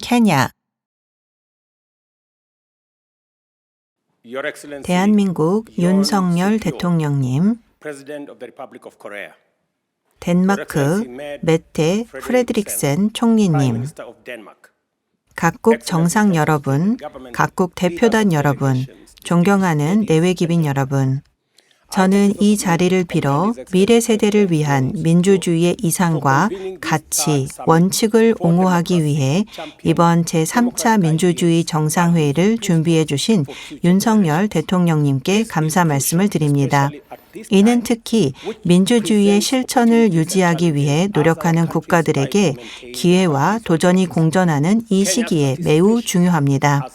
케냐, 대한민국 윤석열 대통령님, 덴마크 메테 프레드릭센 총리님, 각국 정상 여러분, 각국 대표단 여러분, 존경하는 내외기빈 여러분. 저는 이 자리를 빌어 미래 세대를 위한 민주주의의 이상과 가치, 원칙을 옹호하기 위해 이번 제3차 민주주의 정상회의를 준비해 주신 윤석열 대통령님께 감사 말씀을 드립니다. 이는 특히 민주주의의 실천을 유지하기 위해 노력하는 국가들에게 기회와 도전이 공존하는 이 시기에 매우 중요합니다.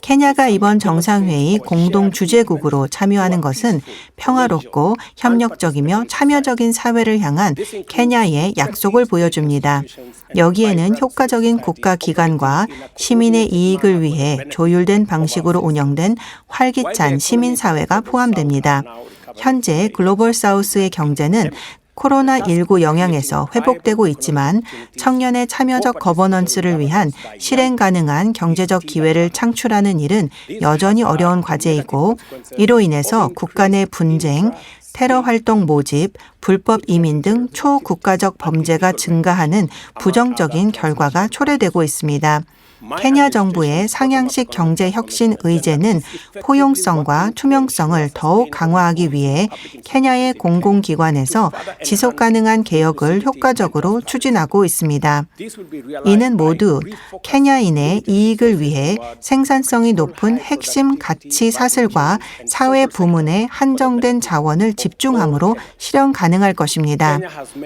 케냐가 이번 정상회의 공동 주재국으로 참여하는 것은 평화롭고 협력적이며 참여적인 사회를 향한 케냐의 약속을 보여줍니다. 여기에는 효과적인 국가 기관과 시민의 이익을 위해 조율된 방식으로 운영된 활기찬 시민 사회가 포함됩니다. 현재 글로벌 사우스의 경제는 코로나19 영향에서 회복되고 있지만 청년의 참여적 거버넌스를 위한 실행 가능한 경제적 기회를 창출하는 일은 여전히 어려운 과제이고 이로 인해서 국가 내 분쟁, 테러 활동 모집, 불법 이민 등 초국가적 범죄가 증가하는 부정적인 결과가 초래되고 있습니다. 케냐 정부의 상향식 경제 혁신 의제는 포용성과 투명성을 더욱 강화하기 위해 케냐의 공공기관에서 지속 가능한 개혁을 효과적으로 추진하고 있습니다. 이는 모두 케냐인의 이익을 위해 생산성이 높은 핵심 가치 사슬과 사회 부문에 한정된 자원을 집중함으로 실현 가능 할 것입니다.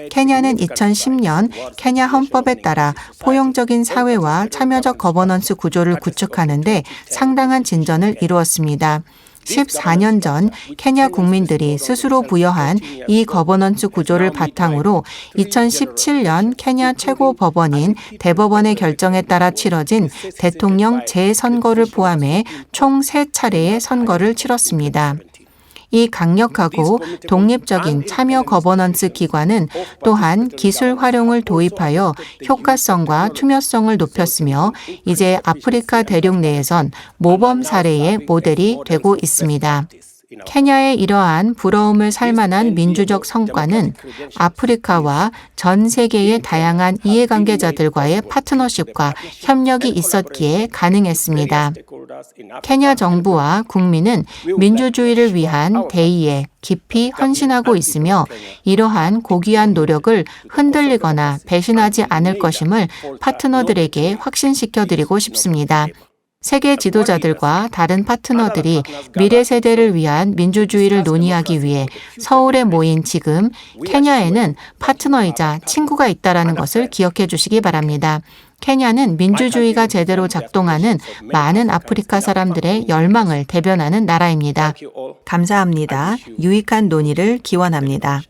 케냐는 2010년 케냐 헌법에 따라 포용적인 사회와 참여적 거버넌스 구조를 구축하는데 상당한 진전을 이루었습니다. 14년 전 케냐 국민들이 스스로 부여한 이 거버넌스 구조를 바탕으로 2017년 케냐 최고 법원인 대법원의 결정에 따라 치러진 대통령 재선거를 포함해 총 3차례의 선거를 치렀습니다. 이 강력하고 독립적인 참여 거버넌스 기관은 또한 기술 활용을 도입하여 효과성과 투명성을 높였으며 이제 아프리카 대륙 내에선 모범 사례의 모델이 되고 있습니다. 케냐의 이러한 부러움을 살만한 민주적 성과는 아프리카와 전 세계의 다양한 이해관계자들과의 파트너십과 협력이 있었기에 가능했습니다. 케냐 정부와 국민은 민주주의를 위한 대의에 깊이 헌신하고 있으며 이러한 고귀한 노력을 흔들리거나 배신하지 않을 것임을 파트너들에게 확신시켜 드리고 싶습니다. 세계 지도자들과 다른 파트너들이 미래 세대를 위한 민주주의를 논의하기 위해 서울에 모인 지금 케냐에는 파트너이자 친구가 있다라는 것을 기억해 주시기 바랍니다. 케냐는 민주주의가 제대로 작동하는 많은 아프리카 사람들의 열망을 대변하는 나라입니다. 감사합니다. 유익한 논의를 기원합니다.